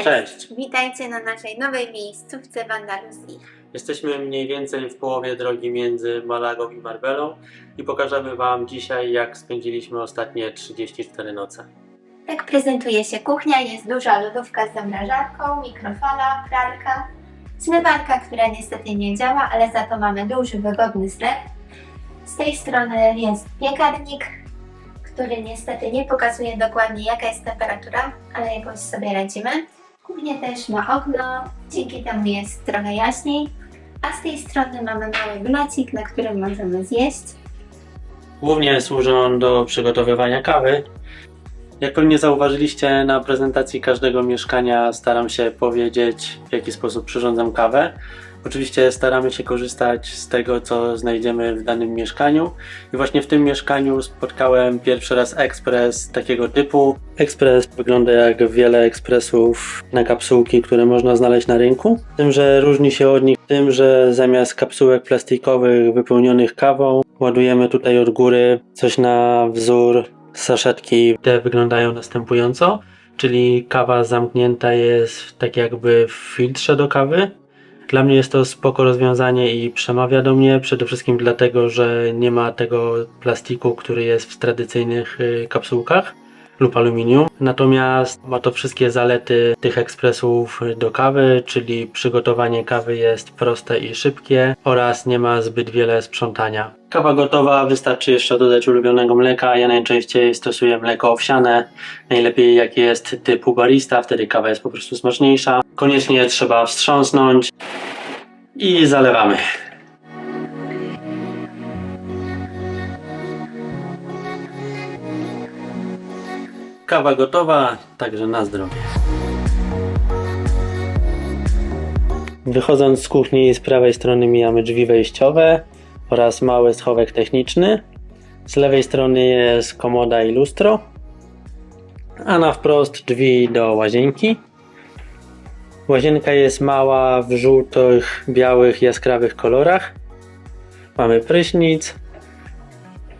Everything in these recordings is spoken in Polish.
Cześć. Witajcie na naszej nowej miejscówce w Andaluzji. Jesteśmy mniej więcej w połowie drogi między Malagą i Marbelą i pokażemy Wam dzisiaj, jak spędziliśmy ostatnie 34 noce. Tak prezentuje się kuchnia. Jest duża lodówka z zamrażarką, mikrofala, pralka, zmywarka, która niestety nie działa, ale za to mamy duży, wygodny zlew. Z tej strony jest piekarnik, który niestety nie pokazuje dokładnie jaka jest temperatura, ale jakoś sobie radzimy. Kuchnia też ma okno, dzięki temu jest trochę jaśniej. A z tej strony mamy mały blocik, na którym możemy zjeść. Głównie służy on do przygotowywania kawy. Jak pewnie zauważyliście na prezentacji każdego mieszkania, staram się powiedzieć, w jaki sposób przyrządzam kawę. Oczywiście staramy się korzystać z tego, co znajdziemy w danym mieszkaniu. I właśnie w tym mieszkaniu spotkałem pierwszy raz ekspres takiego typu. Ekspres wygląda jak wiele ekspresów na kapsułki, które można znaleźć na rynku. Tym, że różni się od nich tym, że zamiast kapsułek plastikowych wypełnionych kawą, ładujemy tutaj od góry coś na wzór saszetki. Te wyglądają następująco, czyli kawa zamknięta jest tak jakby w filtrze do kawy. Dla mnie jest to spoko rozwiązanie i przemawia do mnie przede wszystkim dlatego, że nie ma tego plastiku, który jest w tradycyjnych y, kapsułkach lub aluminium. Natomiast ma to wszystkie zalety tych ekspresów do kawy, czyli przygotowanie kawy jest proste i szybkie oraz nie ma zbyt wiele sprzątania. Kawa gotowa, wystarczy jeszcze dodać ulubionego mleka. Ja najczęściej stosuję mleko owsiane. Najlepiej jak jest typu barista, wtedy kawa jest po prostu smaczniejsza. Koniecznie trzeba wstrząsnąć i zalewamy. Kawa gotowa, także na zdrowie. Wychodząc z kuchni z prawej strony mijamy drzwi wejściowe oraz mały schowek techniczny. Z lewej strony jest komoda i lustro, a na wprost drzwi do łazienki. Łazienka jest mała w żółtych, białych, jaskrawych kolorach. Mamy prysznic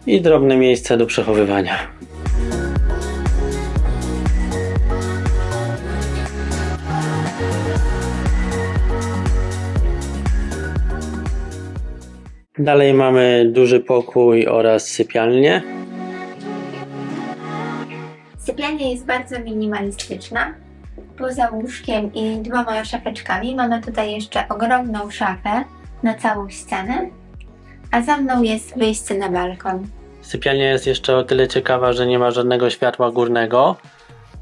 i drobne miejsce do przechowywania. Dalej mamy duży pokój oraz sypialnię. Sypialnia jest bardzo minimalistyczna. Poza łóżkiem i dwoma szafeczkami mamy tutaj jeszcze ogromną szafę na całą ścianę, a za mną jest wyjście na balkon. Sypialnia jest jeszcze o tyle ciekawa, że nie ma żadnego światła górnego.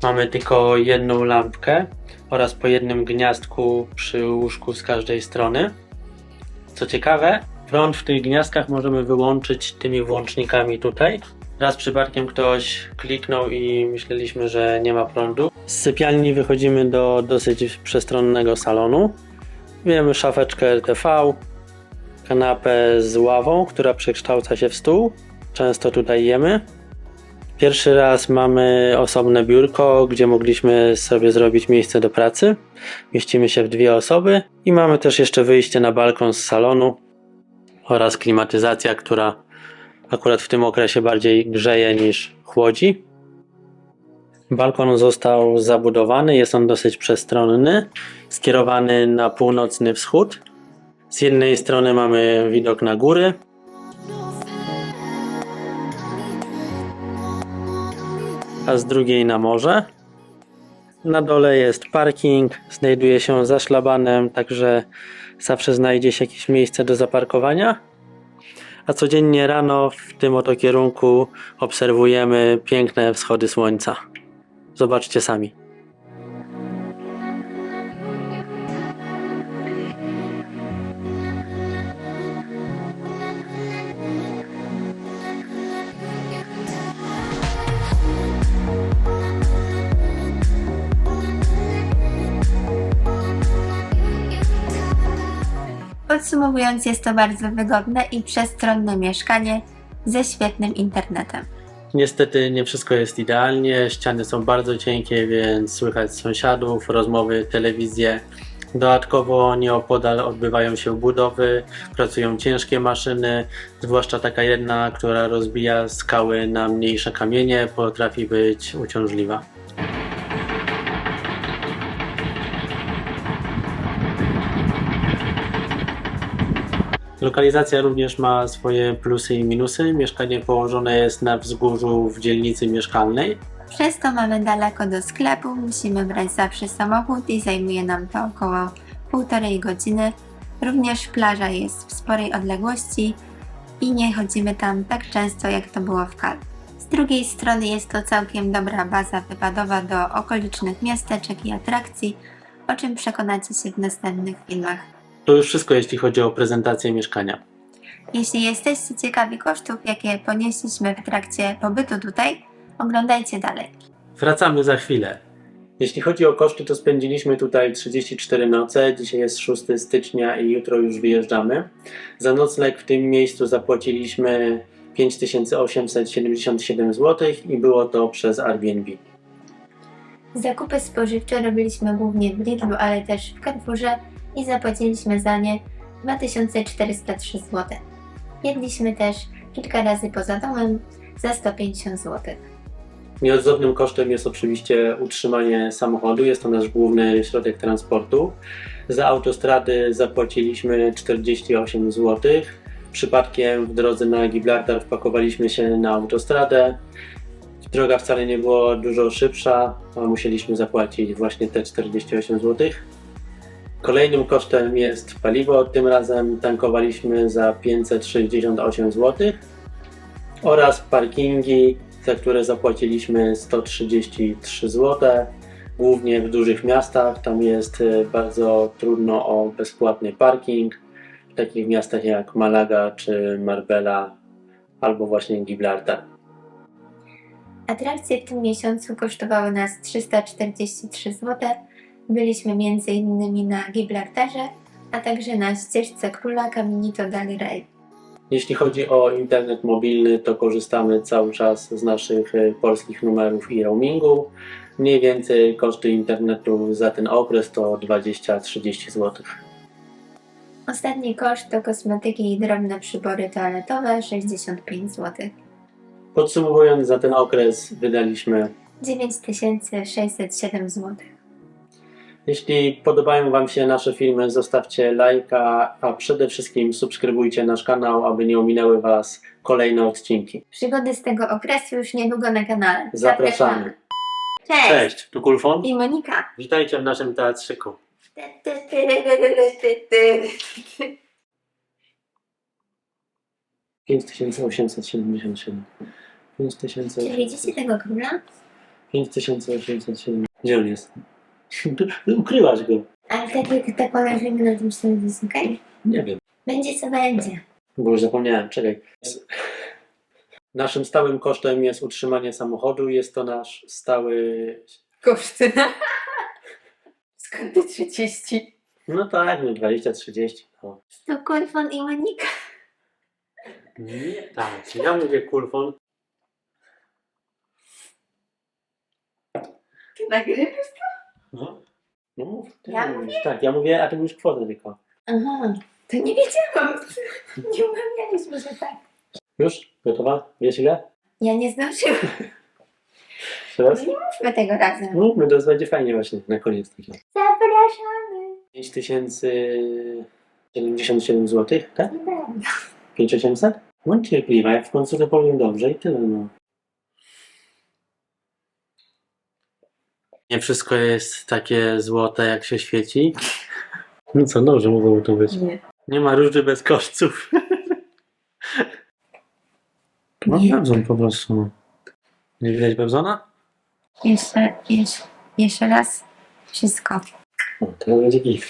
Mamy tylko jedną lampkę oraz po jednym gniazdku przy łóżku z każdej strony. Co ciekawe, prąd w tych gniazdkach możemy wyłączyć tymi włącznikami tutaj. Raz przypadkiem ktoś kliknął i myśleliśmy, że nie ma prądu. Z sypialni wychodzimy do dosyć przestronnego salonu. Wiemy szafeczkę RTV, kanapę z ławą, która przekształca się w stół. Często tutaj jemy. Pierwszy raz mamy osobne biurko, gdzie mogliśmy sobie zrobić miejsce do pracy. Mieścimy się w dwie osoby i mamy też jeszcze wyjście na balkon z salonu oraz klimatyzacja, która akurat w tym okresie bardziej grzeje niż chłodzi. Balkon został zabudowany, jest on dosyć przestronny, skierowany na północny wschód. Z jednej strony mamy widok na góry, a z drugiej na morze. Na dole jest parking, znajduje się za szlabanem, także zawsze znajdzie się jakieś miejsce do zaparkowania. A codziennie rano w tym oto kierunku obserwujemy piękne wschody słońca. Zobaczcie sami. Podsumowując, jest to bardzo wygodne i przestronne mieszkanie ze świetnym internetem. Niestety nie wszystko jest idealnie, ściany są bardzo cienkie, więc słychać sąsiadów, rozmowy, telewizję. Dodatkowo nieopodal odbywają się budowy, pracują ciężkie maszyny, zwłaszcza taka jedna, która rozbija skały na mniejsze kamienie, potrafi być uciążliwa. Lokalizacja również ma swoje plusy i minusy. Mieszkanie położone jest na wzgórzu w dzielnicy mieszkalnej. Przez to mamy daleko do sklepu, musimy brać zawsze samochód i zajmuje nam to około półtorej godziny. Również plaża jest w sporej odległości i nie chodzimy tam tak często jak to było w Kal. Z drugiej strony jest to całkiem dobra baza wypadowa do okolicznych miasteczek i atrakcji, o czym przekonacie się w następnych filmach. To już wszystko, jeśli chodzi o prezentację mieszkania. Jeśli jesteście ciekawi kosztów, jakie ponieśliśmy w trakcie pobytu tutaj, oglądajcie dalej. Wracamy za chwilę. Jeśli chodzi o koszty, to spędziliśmy tutaj 34 noce. Dzisiaj jest 6 stycznia i jutro już wyjeżdżamy. Za nocleg w tym miejscu zapłaciliśmy 5877 zł i było to przez Airbnb. Zakupy spożywcze robiliśmy głównie w Lidlu, ale też w Carrefourze i zapłaciliśmy za nie 2403 zł. Jedliśmy też kilka razy poza domem za 150 zł. Nieodzownym kosztem jest oczywiście utrzymanie samochodu. Jest to nasz główny środek transportu. Za autostrady zapłaciliśmy 48 zł. Przypadkiem w drodze na Gibraltar wpakowaliśmy się na autostradę. Droga wcale nie była dużo szybsza, a musieliśmy zapłacić właśnie te 48 zł. Kolejnym kosztem jest paliwo. Tym razem tankowaliśmy za 568 zł oraz parkingi, za które zapłaciliśmy 133 zł. Głównie w dużych miastach, tam jest e, bardzo trudno o bezpłatny parking. W takich miastach jak Malaga czy Marbella albo właśnie Gibraltar. Atrakcje w tym miesiącu kosztowały nas 343 zł. Byliśmy m.in. na Gibraltarze, a także na ścieżce króla Caminito del Rey. Jeśli chodzi o internet mobilny, to korzystamy cały czas z naszych e, polskich numerów i roamingu. Mniej więcej koszty internetu za ten okres to 20-30 zł. Ostatni koszt to kosmetyki i drobne przybory toaletowe 65 zł. Podsumowując, za ten okres wydaliśmy 9607 zł. Jeśli podobają Wam się nasze filmy, zostawcie lajka, a przede wszystkim subskrybujcie nasz kanał, aby nie ominęły Was kolejne odcinki. Przygody z tego okresu już niedługo na kanale. Zapraszamy. Cześć! Cześć, tu Kulfon. I Monika. Witajcie w naszym teatrzyku. 5877. 5000. Czy widzicie tego króla? 5807. Gdzie on jest? Ukryłaś go. Ale tak jak tak poleżymy na tym to jest okej? Nie wiem. Będzie co będzie. Bo już zapomniałem, czekaj. Naszym stałym kosztem jest utrzymanie samochodu. Jest to nasz stały. Koszty. Skąd te 30? No tak, no 20-30. No. To Kulfon i Monika. Nie, tak. Ja mówię kulfon. Ty nagrywasz? No. No mów. ty Ja mówisz. Tak, ja mówię, a ty mówisz kwotę tylko. Aha, to nie wiedziałam. Nie umawialiśmy, że tak. Już? Gotowa? Wiesz ile? Ja nie zdążyłam. Teraz? Nie mówmy tego razem. Mówmy, to będzie fajnie właśnie na koniec. Takie. Zapraszamy. 5077 zł, tak? Nieprawda. 5800? Bądź cierpliwa, jak w końcu to powiem dobrze i tyle, no. Nie wszystko jest takie złote, jak się świeci. No co, dobrze mogłoby to być. Nie. Nie ma róży bez kosztów. No. Bebzon po prostu. no. Nie widać Bebzona? Jeszcze, jeszcze, jeszcze raz. Wszystko. O, teraz będzie git.